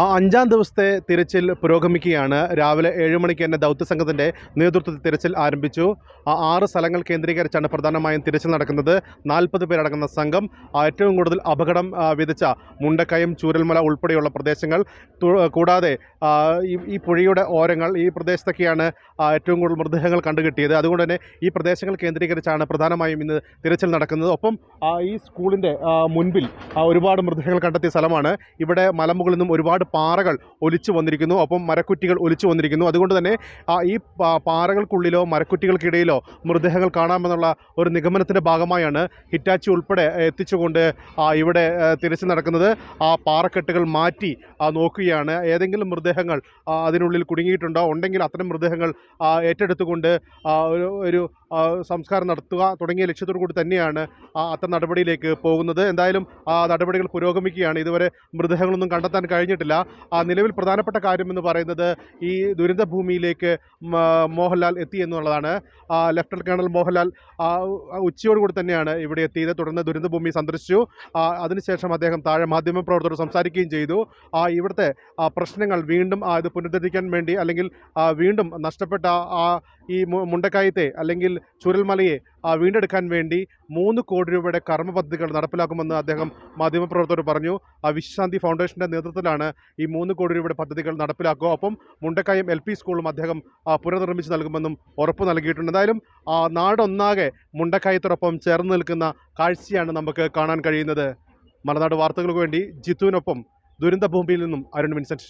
ആ അഞ്ചാം ദിവസത്തെ തിരച്ചിൽ പുരോഗമിക്കുകയാണ്. രാവിലെ ഏഴ് മണിക്ക് തന്നെ ദൗത്യസംഘത്തിന്റെ നേതൃത്വത്തിൽ തിരച്ചിൽ ആരംഭിച്ചു. ആ ആറ് സ്ഥലങ്ങൾ കേന്ദ്രീകരിച്ചാണ് പ്രധാനമായും തിരച്ചിൽ നടക്കുന്നത്. നാൽപ്പത് പേരടങ്ങുന്ന സംഘം ഏറ്റവും കൂടുതൽ അപകടം വിധിച്ച മുണ്ടക്കയം ചൂരൽമല ഉൾപ്പെടെയുള്ള പ്രദേശങ്ങൾ കൂടാതെ ഈ പുഴയുടെ ഓരങ്ങൾ ഈ പ്രദേശത്തൊക്കെയാണ് ഏറ്റവും കൂടുതൽ മൃതദേഹങ്ങൾ കണ്ടുകിട്ടിയത്. അതുകൊണ്ട് തന്നെ ഈ പ്രദേശങ്ങൾ കേന്ദ്രീകരിച്ചാണ് പ്രധാനമായും ഇന്ന് തിരച്ചിൽ നടക്കുന്നത്. ഒപ്പം ഈ സ്കൂളിന്റെ മുൻപിൽ ഒരുപാട് മൃതദേഹങ്ങൾ കണ്ടെത്തിയ സ്ഥലമാണ്. ഇവിടെ മലമുകളിൽ നിന്നും ഒരുപാട് പാറകൾ ഒലിച്ചു വന്നിരിക്കുന്നു. ഒപ്പം മരക്കുറ്റികൾ ഒലിച്ചു വന്നിരിക്കുന്നു. അതുകൊണ്ട് തന്നെ ഈ പാറകൾക്കുള്ളിലോ മരക്കുറ്റികൾക്കിടയിലോ മൃതദേഹങ്ങൾ കാണാമെന്നുള്ള ഒരു നിഗമനത്തിന്റെ ഭാഗമായാണ് ഹിറ്റാച്ചി ഉൾപ്പെടെ എത്തിച്ചുകൊണ്ട് ഇവിടെ തിരച്ചിൽ നടക്കുന്നത്. ആ പാറക്കെട്ടുകൾ മാറ്റി നോക്കുകയാണ്. ഏതെങ്കിലും മൃതദേഹങ്ങൾ അതിനുള്ളിൽ കുടുങ്ങിയിട്ടുണ്ടോ? ഉണ്ടെങ്കിൽ അത്തരം മൃതദേഹങ്ങൾ ഏറ്റെടുത്തുകൊണ്ട് ഒരു സംസ്കാരം നടത്തുക തുടങ്ങിയ ലക്ഷ്യത്തോടു കൂടി തന്നെയാണ് അത്തരം നടപടിയിലേക്ക് പോകുന്നത്. എന്തായാലും ആ നടപടികൾ പുരോഗമിക്കുകയാണ്. ഇതുവരെ മൃതദേഹങ്ങളൊന്നും കണ്ടെത്താൻ കഴിഞ്ഞിട്ടില്ല. നിലവിൽ പ്രധാനപ്പെട്ട കാര്യമെന്ന് പറയുന്നത് ഈ ദുരിത ഭൂമിയിലേക്ക് മോഹൻലാൽ എത്തി എന്നുള്ളതാണ്. ആ, ലഫ്റ്റനന്റ് കേണൽ മോഹൻലാൽ ആ, ഉച്ചയോടുകൂടി തന്നെയാണ് ഇവിടെ എത്തിയത്. തുടർന്ന് ദുരന്തഭൂമി സന്ദർശിച്ചു. അതിനുശേഷം അദ്ദേഹം താഴെ മാധ്യമ പ്രവർത്തകരോട് സംസാരിക്കുകയും ചെയ്തു. ആ, ഇവിടുത്തെ ആ, പ്രശ്നങ്ങൾ വീണ്ടും ആ, ഇത് പുനരുദ്ധരിക്കാൻ വേണ്ടി അല്ലെങ്കിൽ വീണ്ടും നഷ്ടപ്പെട്ട ആ ഈ മുണ്ടക്കായത്തെ അല്ലെങ്കിൽ ചുരൽമലയെ വീണ്ടെടുക്കാൻ വേണ്ടി മൂന്ന് കോടി രൂപയുടെ കർമ്മ പദ്ധതികൾ നടപ്പിലാക്കുമെന്ന് അദ്ദേഹം മാധ്യമപ്രവർത്തകർ പറഞ്ഞു. ആ വിശ്വശാന്തി ഫൗണ്ടേഷന്റെ നേതൃത്വത്തിലാണ് ഈ മൂന്ന് കോടി രൂപയുടെ പദ്ധതികൾ നടപ്പിലാക്കുക. ഒപ്പം മുണ്ടക്കായം എൽ പി സ്കൂളും അദ്ദേഹം പുനർനിർമ്മിച്ച് നൽകുമെന്നും ഉറപ്പ് നൽകിയിട്ടുണ്ട്. എന്തായാലും നാടൊന്നാകെ മുണ്ടക്കായത്തോടൊപ്പം ചേർന്ന് നിൽക്കുന്ന കാഴ്ചയാണ് നമുക്ക് കാണാൻ കഴിയുന്നത്. മലനാട് വാർത്തകൾക്ക് വേണ്ടി ജിത്തുവിനൊപ്പം ദുരന്ത ഭൂമിയിൽ നിന്നും അരുൺ വിൻസെന്റ്.